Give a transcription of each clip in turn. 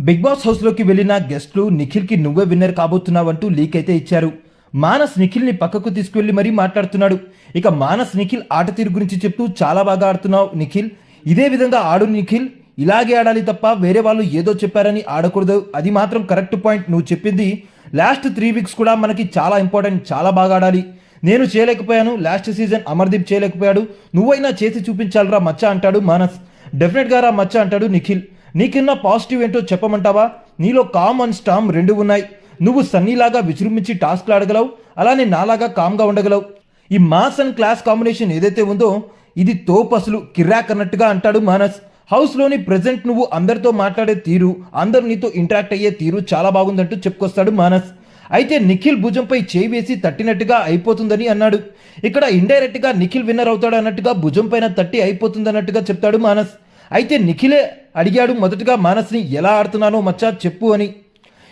Big boss హౌస్లోకి వెళ్ళిన గెస్ట్లు నిఖిల్కి నువ్వే విన్నర్ కాబోతున్నావంటూ లీక్ అయితే ఇచ్చారు. మానస్ నిఖిల్ని పక్కకు తీసుకువెళ్ళి మరీ మాట్లాడుతున్నాడు. ఇక మానస్ నిఖిల్ ఆట తీరు గురించి చెప్తూ చాలా బాగా ఆడుతున్నావు నిఖిల్. ఇదే విధంగా ఆడు నిఖిల్. ఇలాగే ఆడాలి తప్ప వేరే వాళ్ళు ఏదో చెప్పారని ఆడకూడదు. అది మాత్రం కరెక్ట్ పాయింట్ నువ్వు చెప్పింది. లాస్ట్ త్రీ వీక్స్ కూడా మనకి చాలా ఇంపార్టెంట్ చాలా బాగా ఆడాలి. నేను చేయలేకపోయాను. లాస్ట్ సీజన్ అమర్దీప్ చేయలేకపోయాడు. నువ్వైనా చేసి చూపించాలిరా మచ్చ అంటాడు మానస్. డెఫినెట్గా రా మచ్చ అంటాడు నిఖిల్. నీకున్న పాజిటివ్ ఏంటో చెప్పమంటావా? నీలో కామ్ అండ్ స్టామ్ రెండు ఉన్నాయి. నువ్వు సన్నీలాగా విజృంభించి టాస్క్లు ఆడగలవు అలానే నాలాగా కామ్గా ఉండగలవు. ఈ మాస్ అండ్ క్లాస్ కాంబినేషన్ ఏదైతే ఉందో ఇది తోపసులు అసలు కిర్రాక్ అన్నట్టుగా అంటాడు మానస్. హౌస్లోని ప్రెజెంట్ నువ్వు అందరితో మాట్లాడే తీరు అందరు నీతో ఇంటరాక్ట్ అయ్యే తీరు చాలా బాగుందంటూ చెప్పుకొస్తాడు మానస్. అయితే నిఖిల్ భుజంపై చేయి వేసి తట్టినట్టుగా అయిపోతుందని అన్నాడు. ఇక్కడ ఇండైరెక్ట్గా నిఖిల్ విన్నర్ అవుతాడు అన్నట్టుగా భుజం పైన తట్టి అయిపోతుంది అన్నట్టుగా చెప్తాడు మానస్. అయితే నిఖిలే అడిగాడు మొదటగా మానస్ని ఎలా ఆడుతున్నానో మచ్చా చెప్పు అని.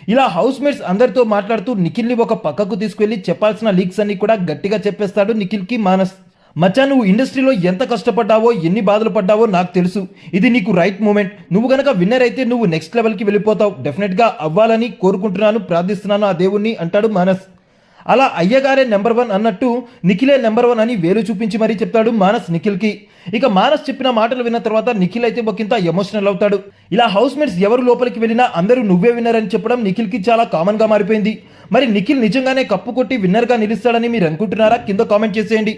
ఇలా హౌస్ మేట్స్ అందరితో మాట్లాడుతూ నిఖిల్ని ఒక పక్కకు తీసుకెళ్ళి చెప్పాల్సిన లీక్స్ అన్ని కూడా గట్టిగా చెప్పేస్తాడు నిఖిల్కి మానస్. మచ్చా నువ్వు ఇండస్ట్రీలో ఎంత కష్టపడ్డావో ఎన్ని బాధలు పడ్డావో నాకు తెలుసు. ఇది నీకు రైట్ మూమెంట్. నువ్వు గనక విన్నర్ అయితే నువ్వు నెక్స్ట్ లెవెల్కి వెళ్ళిపోతావు. డెఫినెట్గా అవ్వాలని కోరుకుంటున్నాను ప్రార్థిస్తున్నాను ఆ దేవుణ్ణి అంటాడు మానస్. అలా అయ్యగారే నెంబర్ వన్ అన్నట్టు నిఖిలే నెంబర్ వన్ అని వేలు చూపించి మరీ చెప్తాడు మానస్ నిఖిల్కి. ఇక మానస్ చెప్పిన మాటలు విన్న తర్వాత నిఖిల్ అయితే ఒకంత ఎమోషనల్ అవుతాడు. ఇలా హౌస్ మేట్స్ ఎవరు లోపలికి వెళ్ళినా అందరూ నువ్వే విన్నర్ అని చెప్పడం నిఖిల్కి చాలా కామన్గా మారిపోయింది. మరి నిఖిల్ నిజంగానే కప్పు కొట్టి విన్నర్గా నిలుస్తాడని మీరు అనుకుంటున్నారా? కింద కామెంట్ చేసేయండి.